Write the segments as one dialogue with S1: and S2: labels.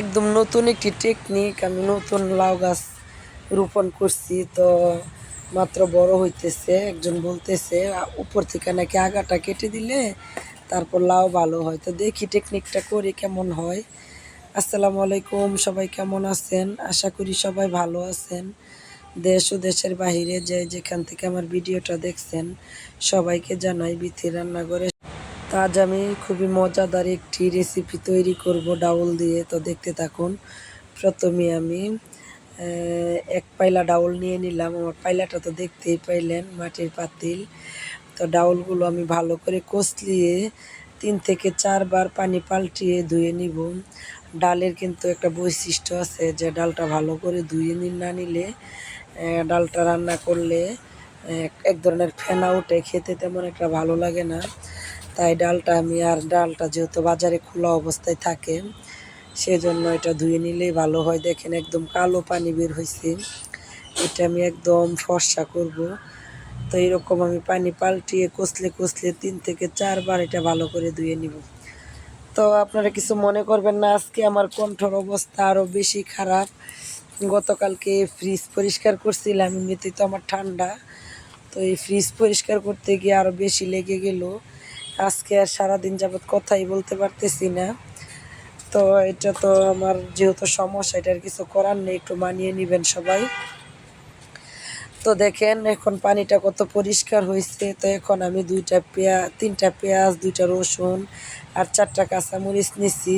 S1: একদম নতুন একটি টেকনিক আমি নতুন লাউ গাছ রোপণ করছি। তো মাত্র বড় হইতেছে, একজন বলতেছে, উপর থেকে নাকি আগাটা কেটে দিলে তারপর লাউ ভালো হয়। তো দেখি টেকনিকটা করি কেমন হয়। আসসালামু আলাইকুম, সবাই কেমন আছেন? আশা করি সবাই ভালো আছেন। দেশ ও দেশের বাহিরে যে যেখান থেকে আমার ভিডিওটা দেখছেন, সবাইকে জানাই বিথি রান্নাঘরে তো আজ আমি খুবই মজাদার একটি রেসিপি তৈরি করব ডাউল দিয়ে। তো দেখতে থাকুন, প্রথমে আমি এক পাইলা ডাউল নিয়ে নিলাম। আমার পাইলাটা তো দেখতেই পাইলেন, মাটির পাতিল। তো ডাউলগুলো আমি ভালো করে কষলিয়ে তিন থেকে চারবার পানি পাল্টিয়ে ধুয়ে নিব। ডালের কিন্তু একটা বৈশিষ্ট্য আছে যে, ডালটা ভালো করে ধুয়ে নি না নিলে ডালটা রান্না করলে এক ধরনের ফেনা উঠে খেতে তেমন একটা ভালো লাগে না। তাই ডালটা আমি আর ডালটা যেহেতু বাজারে খোলা অবস্থায় থাকে, সেজন্য এটা ধুয়ে নিলেই ভালো হয়। দেখেন একদম কালো পানি বের হয়েছে এটা আমি একদম ফর্সা করব। তো এরকম আমি পানি পাল্টিয়ে কষলে কষলে তিন থেকে চারবার এটা ভালো করে ধুয়ে নিব। তো আপনারা কিছু মনে করবেন না, আজকে আমার কণ্ঠর অবস্থা আরও বেশি খারাপ। গতকালকে ফ্রিজ পরিষ্কার করছিলাম, এমনিতেই তো আমার ঠান্ডা। তো এই ফ্রিজ পরিষ্কার করতে গিয়ে আরও বেশি লেগে গেল। আজকে আর সারাদিন যাবৎ কথাই বলতে পারতেছি না। তো এটা তো আমার যেহেতু সমস্যা, এটার কিছু করার নেই, একটু মানিয়ে নেবেন সবাই। তো দেখেন, এখন পানিটা কত পরিষ্কার হয়েছে। তো এখন আমি দুইটা পেঁয়াজ তিনটা পেঁয়াজ, দুইটা রসুন আর চারটা কাঁচামরিচ নিছি।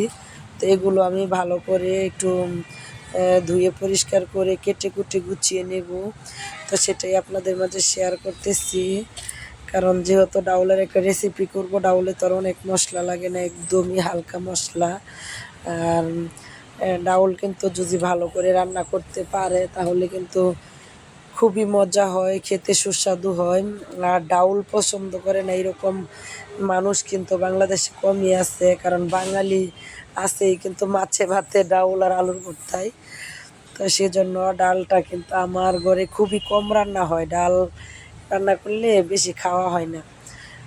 S1: তো এগুলো আমি ভালো করে একটু ধুয়ে পরিষ্কার করে কেটে কুটে গুছিয়ে নেব। তো সেটাই আপনাদের মাঝে শেয়ার করতেছি। কারণ যেহেতু ডাউলের একটা রেসিপি করব, ডাউলে তো অনেক মশলা লাগে না, একদমই হালকা মশলা। আর ডাউল কিন্তু যদি ভালো করে রান্না করতে পারে, তাহলে কিন্তু খুবই মজা হয়, খেতে সুস্বাদু হয়। আর ডাউল পছন্দ করে না, এরকম মানুষ কিন্তু বাংলাদেশে কমই আছে, কারণ বাঙালি আছেই কিন্তু মাছে ভাতে ডাউল আর আলুর ভর্তায় তো সেজন্য ডালটা কিন্তু আমার ঘরে খুবই কম রান্না হয়, ডাল রান্না করলে বেশি খাওয়া হয় না।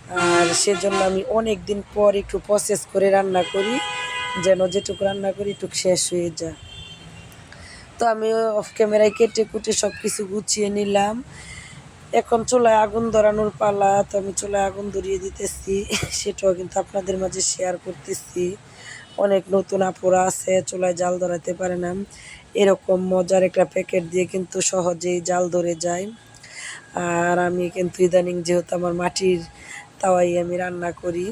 S1: আর সেজন্য আমি অনেক দিন পর একটু প্রসেস করে রান্না করি। যেন যেটুকু রান্না করি একটু শেষ হয়ে যায়। তো আমি অফ ক্যামেরায় কেটে কুটে সব কিছু গুছিয়ে নিলাম। এখন চুলায় আগুন ধরানোর পালা, তো আমি চুলায় আগুন ধরিয়ে দিতেছি। সেটাও কিন্তু আপনাদের মাঝে শেয়ার করতেছি। অনেক নতুন আপুরা আছে, চুলায় জাল ধরাতে পারে না। এরকম মজার একটা প্যাকেট দিয়ে কিন্তু সহজেই জাল ধরে যায়। আর আমি কিন্তু ইদানিং যেহেতু আমার মাটির তাওয়াই আমি রান্না করি,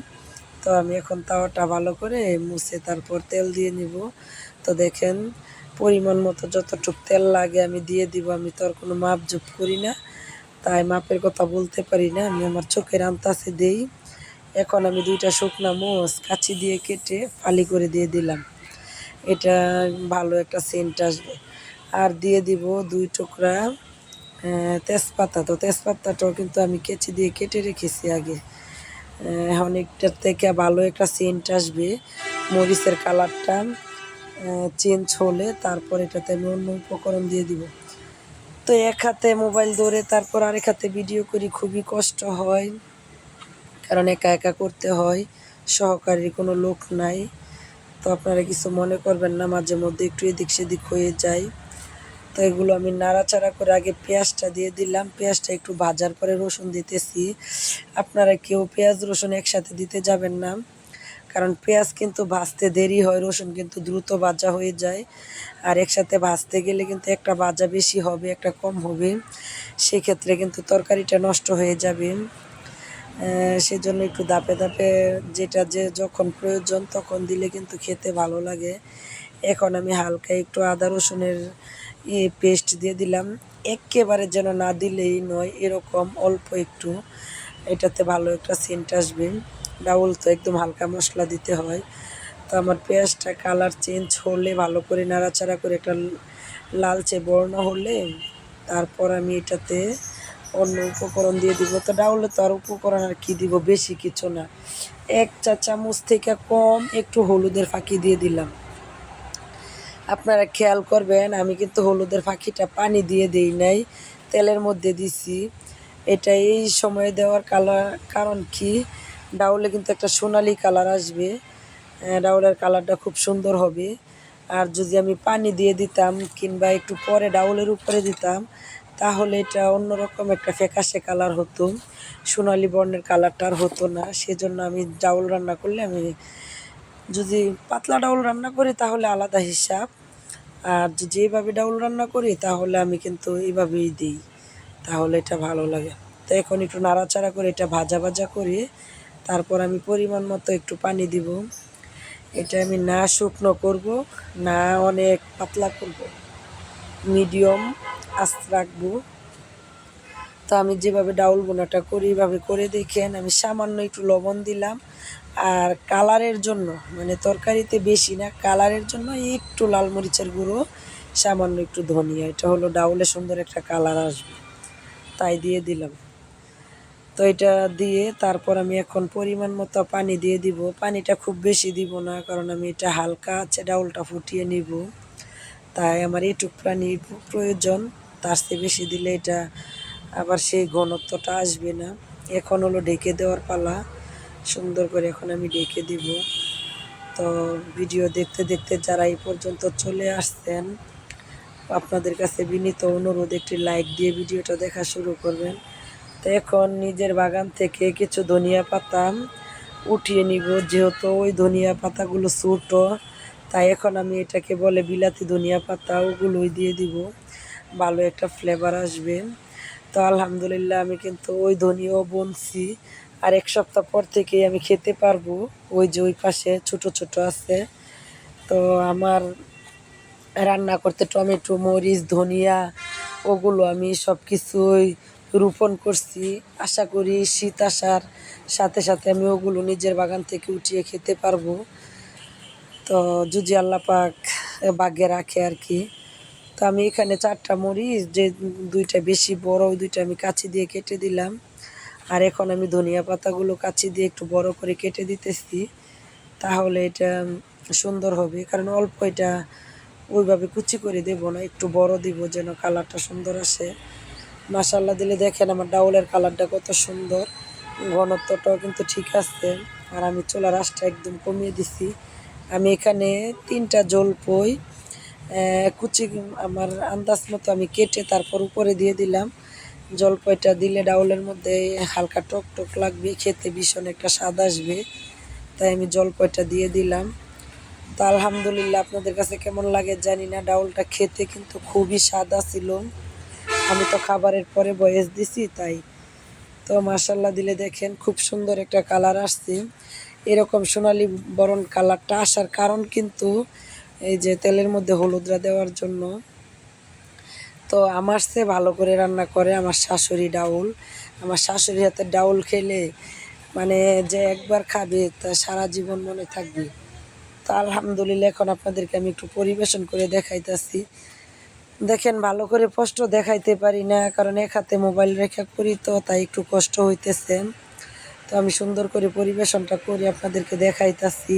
S1: তো আমি এখন তাওয়াটা ভালো করে মুছে তারপর তেল দিয়ে নিব। তো দেখেন, পরিমাণ মতো যতটুক তেল লাগে আমি দিয়ে দিব, আমি তো আর কোনো মাপ জোপ করি না। তাই মাপের কথা বলতে পারি না, আমি আমার চোখের আন্তাসে দেই। এখন আমি দুইটা শুকনা মোষ কাচি দিয়ে কেটে ফালি করে দিয়ে দিলাম। এটা ভালো একটা সেন্ট আসবে। আর দিয়ে দিব দুই টুকরা তেজপাতা। তো তেজপাতাটাও কিন্তু আমি কেচি দিয়ে কেটে রেখেছি আগে। এখন একটার থেকে ভালো একটা সেন্ট আসবে। মরিচের কালারটা চেঞ্জ হলে তারপর এটাতে আমি অন্য উপকরণ দিয়ে দিব। তো এক হাতে মোবাইল ধরে তারপর আরেক হাতে ভিডিও করি, খুবই কষ্ট হয়। কারণ একা একা করতে হয়, সহকারীর কোনো লোক নাই। তো আপনারা কিছু মনে করবেন না, মাঝে মধ্যে একটু এদিক সেদিক হয়ে যায়। তো এগুলো আমি নাড়াচাড়া করে আগে পেঁয়াজটা দিয়ে দিলাম। পেঁয়াজটা একটু ভাজার পরে রসুন দিতেছি। আপনারা কেউ পেঁয়াজ, রসুন একসাথে দিতে যাবেন না। কারণ পেঁয়াজ কিন্তু ভাজতে দেরি হয়, রসুন কিন্তু দ্রুত ভাজা হয়ে যায়। আর একসাথে ভাজতে গেলে কিন্তু একটা ভাজা বেশি হবে, একটা কম হবে। সেক্ষেত্রে কিন্তু তরকারিটা নষ্ট হয়ে যাবে। সেজন্য একটু দাপে দাপে যেটা যে যখন প্রয়োজন তখন দিলে কিন্তু খেতে ভালো লাগে। এখন আমি হালকা একটু আদা রসুনের পেস্ট দিয়ে দিলাম। একেবারে যেন না দিলেই নয়, এরকম অল্প একটু। এটাতে ভালো একটা সেন্ট আসবে। ডাউল তো একদম হালকা মশলা দিতে হয়। তো আমার পেঁয়াজটা কালার চেঞ্জ হলে, ভালো করে নাড়াচাড়া করে একটা লালচে বর্ণ হলে, তারপর আমি এটাতে অন্য উপকরণ দিয়ে দিব। তো ডাউলে তো আর উপকরণ আর কী দিব? বেশি কিছু না। এক চা চামচ থেকে কম একটু হলুদের ফাঁকি দিয়ে দিলাম। আপনারা খেয়াল করবেন, আমি কিন্তু হলুদের পাখিটা পানি দিয়ে দেই নাই, তেলের মধ্যে দিছি। এটা এই সময়ে দেওয়ার কালার কারণ কি? ডাউলে কিন্তু একটা সোনালি কালার আসবে। ডাউলের কালারটা খুব সুন্দর হবে। আর যদি আমি পানি দিয়ে দিতাম কিংবা একটু পরে ডাউলের উপরে দিতাম, তাহলে এটা অন্যরকম একটা ফ্যাকাশে কালার হতো। সোনালি বর্ণের কালারটা আর হতো না। সেজন্য আমি ডাউল রান্না করলে আমি যদি পাতলা ডাউল রান্না করি তাহলে আলাদা হিসাব। আর যদি এইভাবে ডাউল রান্না করি তাহলে আমি কিন্তু এইভাবেই দিই। তাহলে এটা ভালো লাগে। তো এখন একটু নাড়াচাড়া করে এটা ভাজা ভাজা করি। তারপর আমি পরিমাণ মতো একটু পানি দিব। এটা আমি না শুকনো করব, না অনেক পাতলা করব। মিডিয়াম আস্ত রাখব। তো আমি যেভাবে ডাউল বোনাটা করি, এভাবে করে দেখেন, আমি সামান্য একটু লবণ দিলাম। আর কালারের জন্য মানে তরকারিতে বেশি না, কালারের জন্য একটু লাল মরিচের গুঁড়ো, সামান্য একটু ধনিয়া। এটা হলো ডাউলে সুন্দর একটা কালার আসবে। তাই দিয়ে দিলাম। তো এটা দিয়ে তারপর আমি এখন পরিমাণ মতো পানি দিয়ে দিব। পানিটা খুব বেশি দিব না, কারণ আমি এটা হালকা আছে ডাউলটা ফুটিয়ে নিব। তাই আমার এইটুক পানি প্রয়োজন। তার চেয়ে বেশি দিলে এটা আবার সেই ঘনত্বটা আসবে না। এখন হলো ঢেকে দেওয়ার পালা। সুন্দর করে এখন আমি ঢেকে দিব। তো ভিডিও দেখতে দেখতে যারা এই পর্যন্ত চলে আসছেন, আপনাদের কাছে বিনীত অনুরোধ, একটি লাইক দিয়ে ভিডিওটা দেখা শুরু করবেন। তো এখন নিজের বাগান থেকে কিছু ধনিয়া পাতা উঠিয়ে নিব। যেহেতু ওই ধনিয়া পাতাগুলো ছোটো, তাই এখন আমি এটাকে বলে বিলাতি ধনিয়া পাতা, ওগুলোই দিয়ে দিব। ভালো একটা ফ্লেভার আসবে। তো আলহামদুলিল্লাহ আমি কিন্তু ওই ধনিয়াও বনছি। আর এক সপ্তাহ পর থেকেই আমি খেতে পারব। ওই যে ওই পাশে ছোট ছোট আছে। তো আমার রান্না করতে টমেটো, মরিচ, ধনিয়া ওগুলো আমি সব কিছুই রোপণ করছি। আশা করি শীত আসার সাথে সাথে আমি ওগুলো নিজের বাগান থেকে উঠিয়ে খেতে পারব। তো যদি আল্লাহ পাক বাগে রাখে আর কি। তো আমি এখানে চারটা মরিচ, যে দুইটা বেশি বড়, ওই দুইটা আমি কাছি দিয়ে কেটে দিলাম। আর এখন আমি ধনিয়া পাতাগুলো কাছি দিয়ে একটু বড় করে কেটে দিতেছি। তাহলে এটা সুন্দর হবে, কারণ অল্প এটা ওইভাবে কুচি করে দেব না, একটু বড় দিব যেন কালারটা সুন্দর আসে। মাসাল্লা দিলে দেখেন আমার ডাউলের কালারটা কত সুন্দর, ঘনত্বটাও কিন্তু ঠিক আছে। আর আমি চুলার আঁশটা একদম কমিয়ে দিছি। আমি এখানে তিনটা জলপই কুচি আমার আন্দাজ মতো আমি কেটে তারপর উপরে দিয়ে দিলাম। জলপইটা দিলে ডাউলের মধ্যে হালকা টক টক লাগবে, খেতে ভীষণ একটা স্বাদ আসবে। তাই আমি জলপইটা দিয়ে দিলাম। তো আলহামদুলিল্লাহ, আপনাদের কাছে কেমন লাগে জানি না, ডাউলটা খেতে কিন্তু খুবই স্বাদ ছিল আমি তো খাবারের পরে বয়েস দিছি তাই। তো মাসাল্লাহ দিলে দেখেন খুব সুন্দর একটা কালার আসছে। এরকম সোনালি বরণ কালারটা আসার কারণ কিন্তু এই যে তেলের মধ্যে হলুদরা দেওয়ার জন্য। তো আমার সে ভালো করে রান্না করে, আমার শাশুড়ি ডাউল। আমার শাশুড়ি হাতে ডাউল খেলে মানে যে একবার খাবে তা সারা জীবন মনে থাকবে। তো আলহামদুলিল্লাহ, এখন আপনাদেরকে আমি একটু পরিবেশন করে দেখাইতেছি। দেখেন, ভালো করে কষ্ট দেখাইতে পারি না, কারণ এক হাতে মোবাইল রেখা করি তো, তাই একটু কষ্ট হইতেছে। তো আমি সুন্দর করে পরিবেশনটা করি আপনাদেরকে দেখাইতেছি।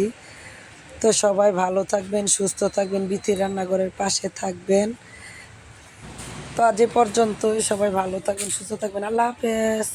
S1: তো সবাই ভালো থাকবেন, সুস্থ থাকবেন, বিথি রান্নাঘরের পাশে থাকবেন। তো আজ পর্যন্ত সবাই ভালো থাকবেন, সুস্থ থাকবেন। আল্লাহ হাফেজ।